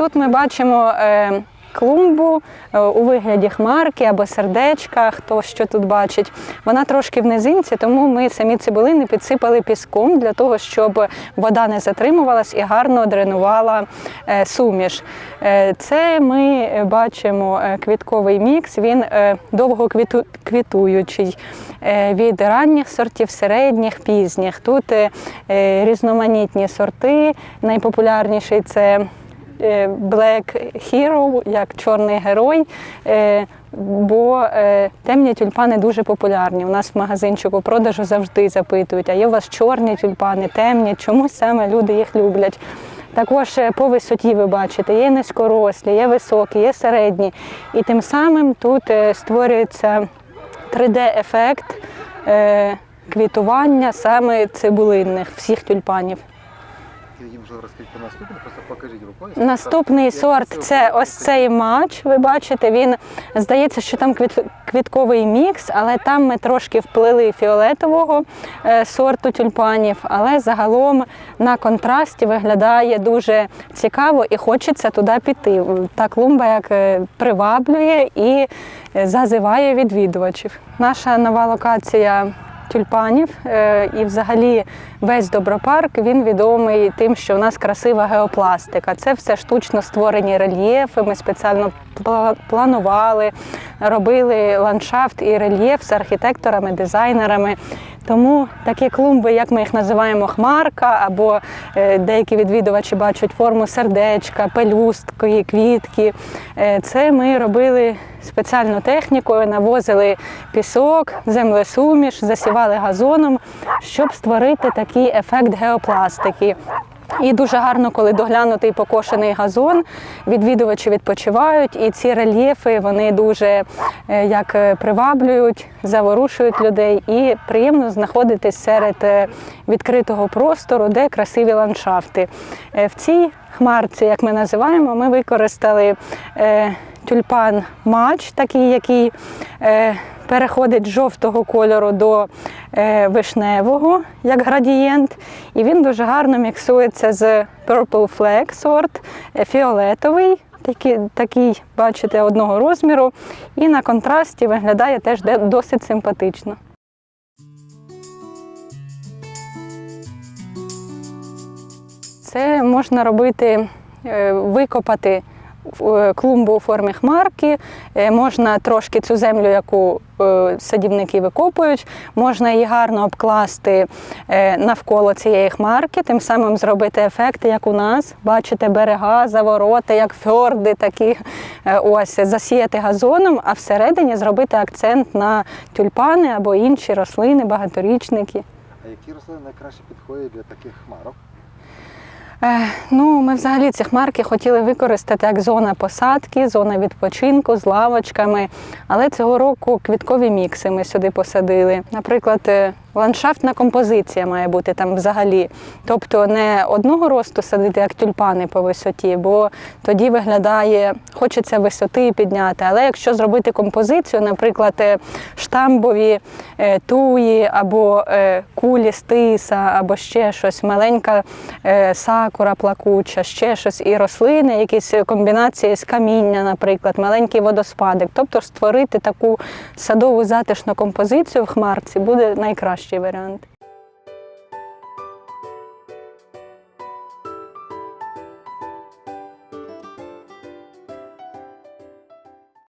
тут ми бачимо е, клумбу е, у вигляді хмарки або сердечка, хто що тут бачить. Вона трошки в низинці, тому ми самі цибулини підсипали піском для того, щоб вода не затримувалась і гарно дренувала е, суміш. Це ми бачимо квітковий мікс. Він довго квіту- квітуючий від ранніх сортів, середніх, пізніх. Тут різноманітні сорти. Найпопулярніший це Black Hero, як чорний герой. е, Бо е, темні тюльпани дуже популярні. У нас в магазинчику продажу завжди запитують, а є у вас чорні тюльпани, темні, чому саме люди їх люблять. Також е, по висоті ви бачите, є низькорослі, є високі, є середні. І тим самим тут е, створюється 3D-ефект е, квітування саме цибулинних всіх тюльпанів. Їм вже розкажіть про наступне, просто покажіть рукою. Наступний сорт це ось цей матч. Ви бачите, він здається, що там квіт- квітковий мікс, але там ми трошки вплили фіолетового е, сорту тюльпанів. Але загалом на контрасті виглядає дуже цікаво і хочеться туди піти. Та клумба як е, приваблює і е, зазиває відвідувачів. Наша нова локація тюльпанів е, і взагалі весь добропарк він відомий тим, що у нас красива геопластика. Це все штучно створені рельєфи. Ми спеціально планували, робили ландшафт і рельєф з архітекторами, дизайнерами. Тому такі клумби, як ми їх називаємо, хмарка, або е, деякі відвідувачі бачать форму сердечка, пелюстки, квітки. Е, Це ми робили спеціальну технікою, навозили пісок, землесуміш, засівали газоном, щоб створити такий ефект геопластики. І дуже гарно, коли доглянутий покошений газон, відвідувачі відпочивають, і ці рельєфи вони дуже е, як е, приваблюють, заворушують людей, і приємно знаходитись серед е, відкритого простору, де красиві ландшафти. В цій хмарці, як ми називаємо, ми використали тюльпан мач, такий, який е, переходить з жовтого кольору до е, вишневого, як градієнт. І він дуже гарно міксується з Purple Flag сорт, е, фіолетовий. Такий, такий, бачите, одного розміру, і на контрасті виглядає теж досить симпатично. Це можна робити, е, викопати клумбу у формі хмарки, е, можна трошки цю землю, яку е, садівники викопують, можна її гарно обкласти е, навколо цієї хмарки, тим самим зробити ефекти, як у нас. Бачите, берега, завороти, як фьорди, такі е, ось засіяти газоном, а всередині зробити акцент на тюльпани або інші рослини, багаторічники. А які рослини найкраще підходять для таких хмарок? Е, Ну, ми взагалі ці хмарки хотіли використати як зона посадки, зона відпочинку з лавочками. Але цього року квіткові мікси ми сюди посадили. Наприклад, е, ландшафтна композиція має бути там взагалі. Тобто не одного росту садити, як тюльпани по висоті, бо тоді виглядає, хочеться висоти підняти. Але якщо зробити композицію, наприклад, е, штамбові е, туї або е, кулі з тиса, або ще щось, маленька сакура плакуча, ще щось, і рослини, якісь комбінації з каміння, наприклад, маленький водоспадик. Тобто створити таку садову затишну композицію в хмарці буде найкращий Vascevarant,